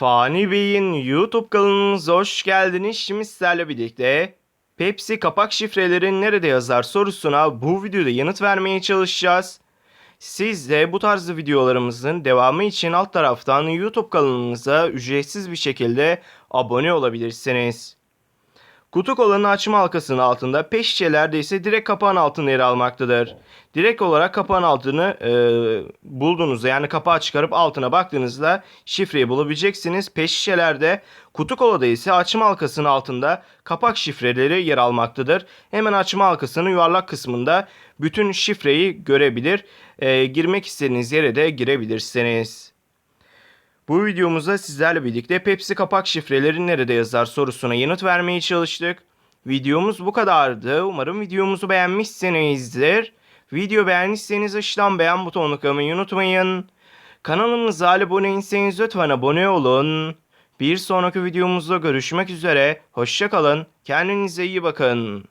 Fani Bey'in YouTube kanalımıza hoş geldiniz. Şimdi sizlerle birlikte Pepsi kapak şifreleri nerede yazar sorusuna bu videoda yanıt vermeye çalışacağız. Siz de bu tarz videolarımızın devamı için alt taraftan YouTube kanalımıza ücretsiz bir şekilde abone olabilirsiniz. Kutu kolanın açma halkasının altında peş şişelerde ise direkt kapağın altında yer almaktadır. Direkt olarak kapağın altını e, bulduğunuzda yani kapağı çıkarıp altına baktığınızda şifreyi bulabileceksiniz. Peş şişelerde kutu kolada ise açma halkasının altında kapak şifreleri yer almaktadır. Hemen açma halkasının yuvarlak kısmında bütün şifreyi görebilir. E, girmek istediğiniz yere de girebilirsiniz. Bu videomuzda sizlerle birlikte Pepsi kapak şifreleri nerede yazar sorusuna yanıt vermeye çalıştık. Videomuz bu kadardı. Umarım videomuzu beğenmişsinizdir. Video beğendiyseniz aşağıdan beğen butonuna tıklamayı unutmayın. Kanalımıza abone değilseniz lütfen abone olun. Bir sonraki videomuzda görüşmek üzere. Hoşçakalın. Kendinize iyi bakın.